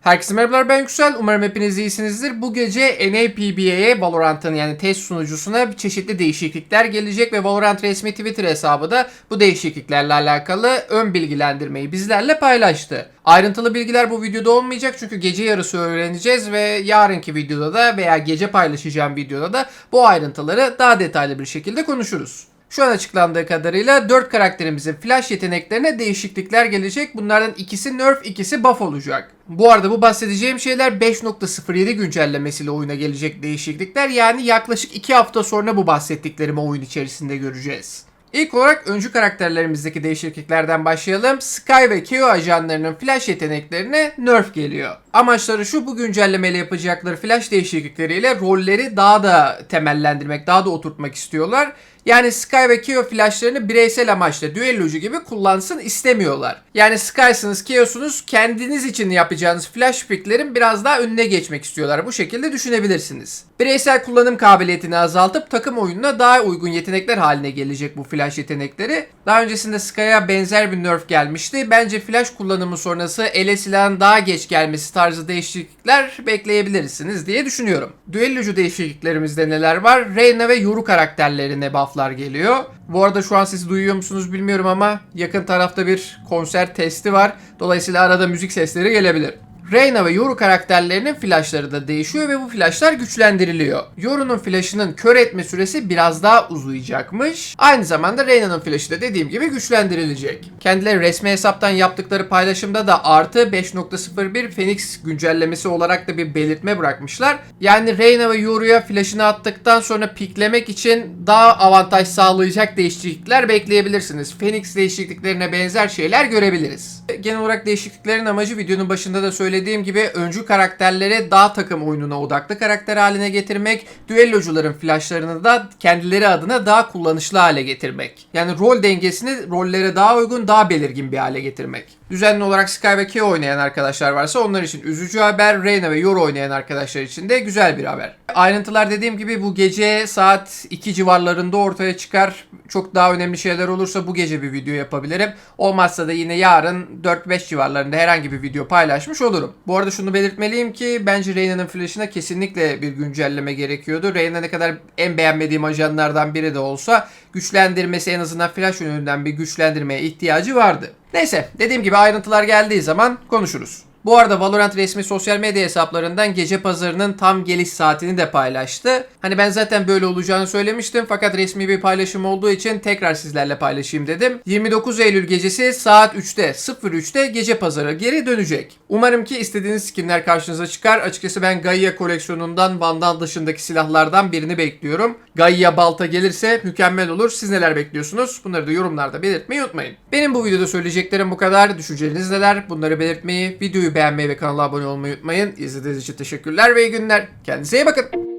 Herkese merhabalar ben Yüksel. Umarım hepiniz iyisinizdir. Bu gece NAPBA'ye Valorant'ın yani test sunucusuna çeşitli değişiklikler gelecek ve Valorant resmi Twitter hesabı da bu değişikliklerle alakalı ön bilgilendirmeyi bizlerle paylaştı. Ayrıntılı bilgiler bu videoda olmayacak çünkü gece yarısı öğreneceğiz ve yarınki videoda da veya gece paylaşacağım videoda da bu ayrıntıları daha detaylı bir şekilde konuşuruz. Şu an açıklandığı kadarıyla 4 karakterimizin flash yeteneklerine değişiklikler gelecek. Bunlardan ikisi nerf, ikisi buff olacak. Bu arada bu bahsedeceğim şeyler 5.07 güncellemesiyle oyuna gelecek değişiklikler. Yani yaklaşık 2 hafta sonra bu bahsettiklerimi oyun içerisinde göreceğiz. İlk olarak öncü karakterlerimizdeki değişikliklerden başlayalım. Sky ve Keo ajanlarının flash yeteneklerine nerf geliyor. Amaçları şu bu güncellemeyle yapacakları flash değişiklikleriyle rolleri daha da temellendirmek, daha da oturtmak istiyorlar. Yani Sky ve Keo flashlarını bireysel amaçla düellocu gibi kullansın istemiyorlar. Yani Sky'sınız, Keo'sunuz kendiniz için yapacağınız flash picklerin biraz daha önüne geçmek istiyorlar. Bu şekilde düşünebilirsiniz. Bireysel kullanım kabiliyetini azaltıp takım oyununa daha uygun yetenekler haline gelecek bu flash yetenekleri. Daha öncesinde Sky'a benzer bir nerf gelmişti. Bence flash kullanımı sonrası ele silahın daha geç gelmesi tarzı değişiklikler bekleyebilirsiniz diye düşünüyorum. Düellocu değişikliklerimizde neler var? Reyna ve Yoru karakterlerine bufflar geliyor. Bu arada şu an siz duyuyor musunuz bilmiyorum ama yakın tarafta bir konser testi var. Dolayısıyla arada müzik sesleri gelebilir. Reyna ve Yoru karakterlerinin flashları da değişiyor ve bu flashlar güçlendiriliyor. Yoru'nun flashının kör etme süresi biraz daha uzayacakmış. Aynı zamanda Reyna'nın flashı da dediğim gibi güçlendirilecek. Kendileri resmi hesaptan yaptıkları paylaşımda da artı 5.01 Phoenix güncellemesi olarak da bir belirtme bırakmışlar. Yani Reyna ve Yoru'ya flashını attıktan sonra piklemek için daha avantaj sağlayacak değişiklikler bekleyebilirsiniz. Phoenix değişikliklerine benzer şeyler görebiliriz. Genel olarak değişikliklerin amacı videonun başında da söylediğim gibi öncü karakterlere daha takım oyununa odaklı karakter haline getirmek, düellocuların flashlarını da kendileri adına daha kullanışlı hale getirmek. Yani rol dengesini rollere daha uygun, daha belirgin bir hale getirmek. Düzenli olarak Sky ve Keo oynayan arkadaşlar varsa onlar için üzücü haber. Reyna ve Yoru oynayan arkadaşlar için de güzel bir haber. Ayrıntılar dediğim gibi bu gece saat 2 civarlarında ortaya çıkar. Çok daha önemli şeyler olursa bu gece bir video yapabilirim. Olmazsa da yine yarın 4-5 civarlarında herhangi bir video paylaşmış olurum. Bu arada şunu belirtmeliyim ki bence Reyna'nın flash'ına kesinlikle bir güncelleme gerekiyordu. Reyna ne kadar en beğenmediğim ajanlardan biri de olsa güçlendirmesi en azından flash yönünden bir güçlendirmeye ihtiyacı vardı. Neyse dediğim gibi ayrıntılar geldiği zaman konuşuruz. Bu arada Valorant resmi sosyal medya hesaplarından gece pazarının tam geliş saatini de paylaştı. Hani ben zaten böyle olacağını söylemiştim fakat resmi bir paylaşım olduğu için tekrar sizlerle paylaşayım dedim. 29 Eylül gecesi saat 3'te 03'te gece pazarı geri dönecek. Umarım ki istediğiniz skinler karşınıza çıkar. Açıkçası ben Gaia koleksiyonundan Vandal dışındaki silahlardan birini bekliyorum. Gaia balta gelirse mükemmel olur. Siz neler bekliyorsunuz? Bunları da yorumlarda belirtmeyi unutmayın. Benim bu videoda söyleyeceklerim bu kadar. Düşünceleriniz neler? Bunları belirtmeyi, beğenmeyi ve kanala abone olmayı unutmayın. İzlediğiniz için teşekkürler ve iyi günler. Kendinize iyi bakın.